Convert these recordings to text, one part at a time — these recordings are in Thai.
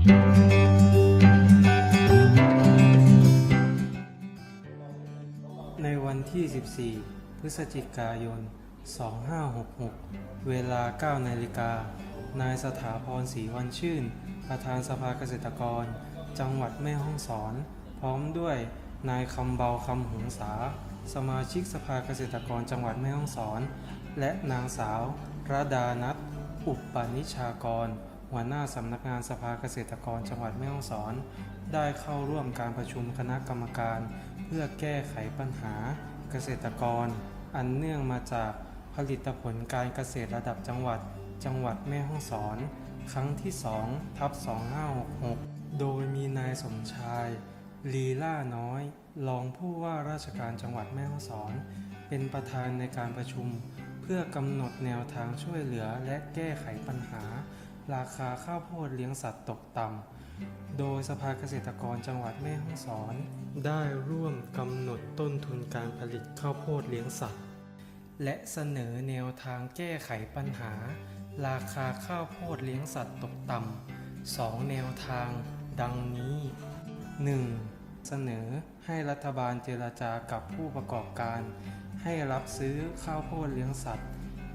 ในวันที่ 14 พฤศจิกายน 2566 เวลา 9 นาฬิกา นายสถาพรศรีวันชื่น ประธานสภาเกษตรกร จังหวัดแม่ฮ่องสอน พร้อมด้วยนายคำเบาคำหงษา สมาชิกสภาเกษตรกรจังหวัดแม่ฮ่องสอน และนางสาวระดานัทอุปปนิชากร หัวหน้าสำนักงานสภาเกษตรกรจังหวัดแม่ฮ่องสอน ได้เข้าร่วมการประชุมคณะกรรมการ เพื่อแก้ไขปัญหาเกษตรกร อันเนื่องมาจากผลิตผลการเกษตรระดับจังหวัด จังหวัดแม่ฮ่องสอน ครั้งที่2ทับ2566 โดยมีนายสมชาย ลีล่าน้อย รองผู้ว่าราชการจังหวัดแม่ฮ่องสอน เป็นประธานในการประชุม เพื่อกำหนดแนวทางช่วยเหลือและแก้ไขปัญหา ราคาข้าวโพดเลี้ยงสัตว์ตกต่ำ โดยสภาเกษตรกรจังหวัดแม่ฮ่องสอน ได้ร่วมกำหนดต้นทุนการผลิตข้าวโพดเลี้ยงสัตว์ และเสนอแนวทางแก้ไขปัญหา ราคาข้าวโพดเลี้ยงสัตว์ตกต่ำสองแนวทาง ดังนี้ 1. เสนอให้รัฐบาลเจรจากับผู้ประกอบการ ให้รับซื้อข้าวโพดเลี้ยงสัตว์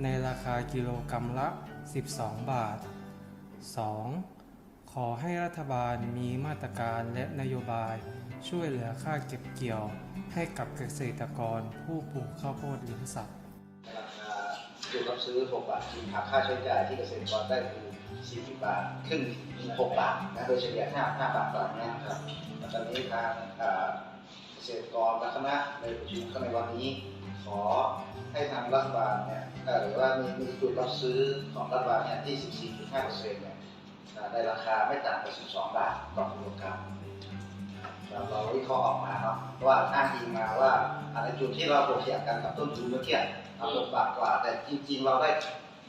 ในราคากิโลกรรัมละ 12 บาท 2. ขอให้รัฐบาลมีมาตรการและนโยบาย ช่วยเหลือค่าเก็บเกี่ยว ให้กับเกษตรกรผู้ปลูกข้าวโพดเลี้ยงสัตว์ราคาจุดรับซื้อ 6 บาทที่หักค่าใช้จ่ายที่เกษตรกรได้คือ 40 บาทครึ่ง6บาทนะโดยเฉลี่ย 5 5 บาทต่อเนี้ครับตอนนี้ทางเกษตรกรและคณะในประชุมในวันนี้ ขอให้ทางรัฐบาลเนี่ยหรือว่ามีมีจุดรับซื้อของรัฐบาลเนี่ยที่ 14.5%เนี่ยเอ่อ ได้ราคาไม่ต่ำกว่า 12 บาทต่อกิโลกรัมเราเราวิเคราะห์ออกมาเนาะว่าอ้างอิงมาว่าอันในจุดที่เราเปรียบเทียบกันกับต้นทุนเมื่อกี้เอาหกบาทกว่า แต่จริง ๆ เราได้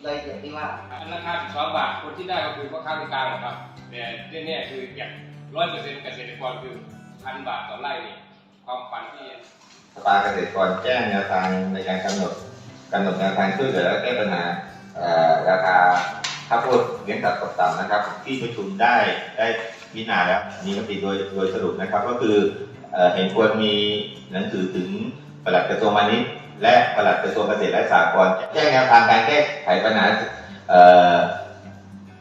ได้อย่างที่ว่าราคา12บาทคนที่ได้ก็คือพ่อค้าคนกลางนะครับแต่ที่เนี่ยคืออย่างร้อยเปอร์เซ็นต์เกษตรกรคือพันบาทต่อไร่นี่ความฝันที่สภาเกษตรกรแจ้งแนวทางในการกำหนดกำหนดแนวทางช่วยเหลือและแก้ปัญหาเอ่อราคา ข้าวโพดเลี้ยงสัตว์ตกต่ำนะครับ ที่ประชุมได้ได้พิจารณาแล้วมีมติโดยโดยสรุปนะครับ ก็คือเห็นควรมีหนังสือถึงปลัดกระทรวงพาณิชย์และปลัดกระทรวงเกษตรและสหกรณ์แจ้งแนวทางการแก้ไขปัญหา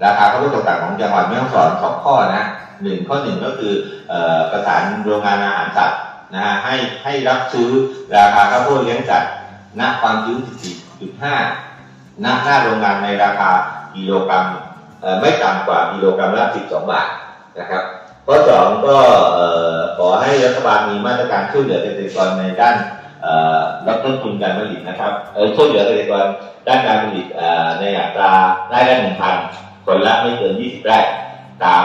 ราคาข้าวโพดตกต่ำของจังหวัดแม่ฮ่องสอนสองข้อนะหนึ่งข้อหนึ่งก็คือเอ่อประสานโรงงานอาหารสัตว์นะฮะให้ให้รับซื้อราคาข้าวโพดเลี้ยงสัตว์ณความชื้น14.5ณหน้าโรงงานในราคา กิโลกรัมไม่ต่ำกว่ากิโลกรัมละ 12 บาทนะครับข้อ2ก็ขอให้รัฐบาลมีมาตรการช่วยเหลือเกษตรกรในด้านลดต้นทุนการผลิตนะครับช่วยเหลือเกษตรกรด้านการผลิตในอัตราได้ละหนึ่งพันคนละไม่เกิน 20 ไร่ตาม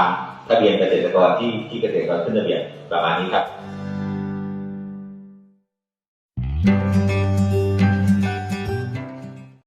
ทะเบียนเกษตรกรที่ที่เกษตรกรขึ้นทะเบียนประมาณนี้ครับ